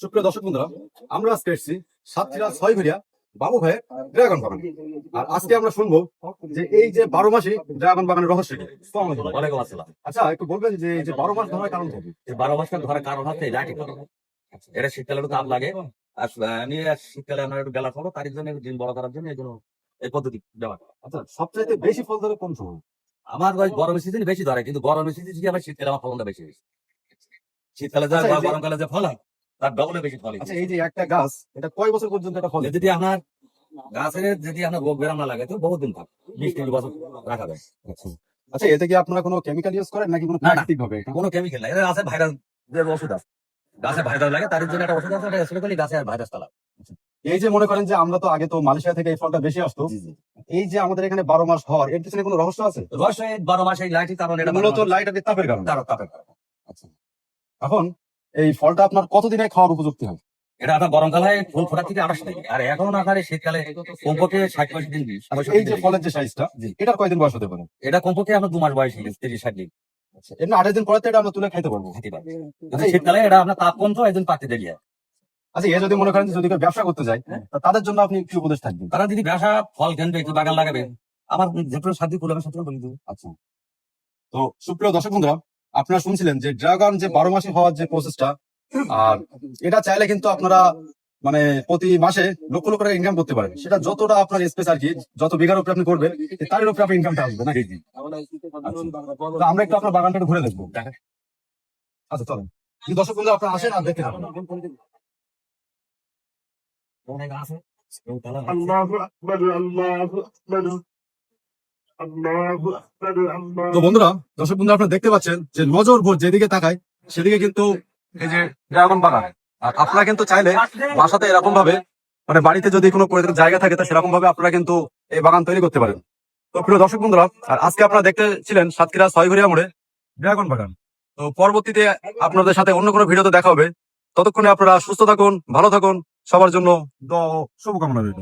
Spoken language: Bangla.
সুপ্রিয় দর্শক বন্ধুরা আমরা আজকে এসেছি সাতক্ষীরা ছয় ভেরিয়া বাবু ভাইয়ের ড্রাগন বাগান। আর আজকে আমরা শুনব যে এই যে বারো মাসে ড্রাগন বাগানের রহস্য আচ্ছা একটু বলবেন যে এই যে বারো মাস ধরার কারণ বারো মাসটা ধরে কারণ হচ্ছে এটা শীতকালে একটু তাপ লাগে। আর আমি শীতকালে আমার একটু বেলা খাব তার জন্য দিন বড় করার জন্য এই জন্য এই পদ্ধতি দেওয়া আচ্ছা সবচাইতে বেশি ফল ধরে কোন সময়? আমার ওই গরমের সিজন বেশি ধরে কিন্তু গরমের সিজন থেকে আমার শীতকালে আমার ফলনটা বেশি শীতকালে যা আচ্ছা, যে- গরমকালে যে ফল হয় তার ডবলে বেশি ফল আচ্ছা এই যে একটা গাছ এটা কয় বছর পর্যন্ত এটা ফল যদি আপনার গাছের যদি আপনার রোগ না লাগে তো বহুত দিন থাকে বিশ তিরিশ বছর রাখা যায়। আচ্ছা এতে কি আপনারা কোনো কেমিক্যাল ইউজ করেন নাকি কোনো। প্রাকৃতিক ভাবে? কোনো কেমিক্যাল নাই। এটা আছে ভাইরাস যে ওষুধ আছে গাছে ভাইরাস লাগে তার জন্য একটা ওষুধ আছে এটা স্প্রে করলে গাছে আর ভাইরাস তালা এই যে মনে করেন যে আমরা তো আগে তো মালয়েশিয়া থেকে এই ফলটা বেশি আসতো। এই যে আমাদের এখানে বারো মাস হওয়ার এর পিছনে কোনো রহস্য আছে? রহস্য বারো মাস এই লাইটি কারণ এটা মূলত লাইট আর তাপের কারণে। তার তাপের কারণে। আচ্ছা। এখন এই ফলটা আপনার কতদিনে খাওয়ার উপযুক্ত হয় এটা আপনার গরমকালে ফুল ফোটার থেকে আঠাশ থেকে আর এখন আপনার শীতকালে কমপক্ষে ষাট পঁয়ষট্টি দিন এই যে ফলের যে সাইজটা। এটার কয়দিন বয়স হতে পারে? এটা কমপক্ষে আপনার দু মাস বয়স তিরিশ ষাট দিন। এমনি আঠাশ দিন পরে তো এটা আমরা তুলে খাইতে পারব। খেতে পারবে। শীতকালে এটা আপনার তাপ কম তো একদিন পাকতে দেরি হয়। আচ্ছা এ যদি মনে করেন যদি কেউ ব্যবসা করতে যায় তা তাদের জন্য আপনি কি উপদেশ থাকবেন? তারা যদি ব্যবসা ফল কিনবে একটু বাগান লাগাবে আমার যেটু সাধ্য কুল আমি সাথে বলে দেবো আচ্ছা। তো সুপ্রিয় দর্শক বন্ধুরা আপনারা শুনছিলেন যে ড্রাগন যে বারো মাসে হওয়ার যে প্রসেসটা আর এটা চাইলে কিন্তু আপনারা মানে প্রতি মাসে লক্ষ লক্ষ টাকা ইনকাম করতে পারেন সেটা যতটা আপনার স্পেস আর কি, যত বিঘার উপরে আপনি করবেন তার উপরে আপনার ইনকামটা আসবে, নাকি? আমরা একটু আপনার বাগানটা ঘুরে দেখব। আচ্ছা চলেন। দর্শক বন্ধু আপনারা আসেন আর দেখে যাবেন অনেক আছে তো বন্ধুরা, দর্শক বন্ধু আপনারা দেখতে পাচ্ছেন যে নজর ভোর যেদিকে তাকায়, সেদিকে কিন্তু এই যে ড্রাগন বাগান আর আপনারা কিন্তু চাইলে বাসাতে এরকম ভাবে মানে বাড়িতে যদি কোনো জায়গা থাকে, তা সেরকম ভাবে আপনারা কিন্তু এই বাগান তৈরি করতে পারেন। তো প্রিয় দর্শক বন্ধুরা, আর আজকে আপনারা দেখতে ছিলেন সাতক্ষীরা ছয়ঘরিয়া মোড়ে ড্রাগন বাগান। তো পরবর্তীতে আপনাদের সাথে অন্য কোনো ভিডিওতে দেখা হবে। ততক্ষণে আপনারা সুস্থ থাকুন, ভালো থাকুন, সবার জন্য শুভকামনা রইল।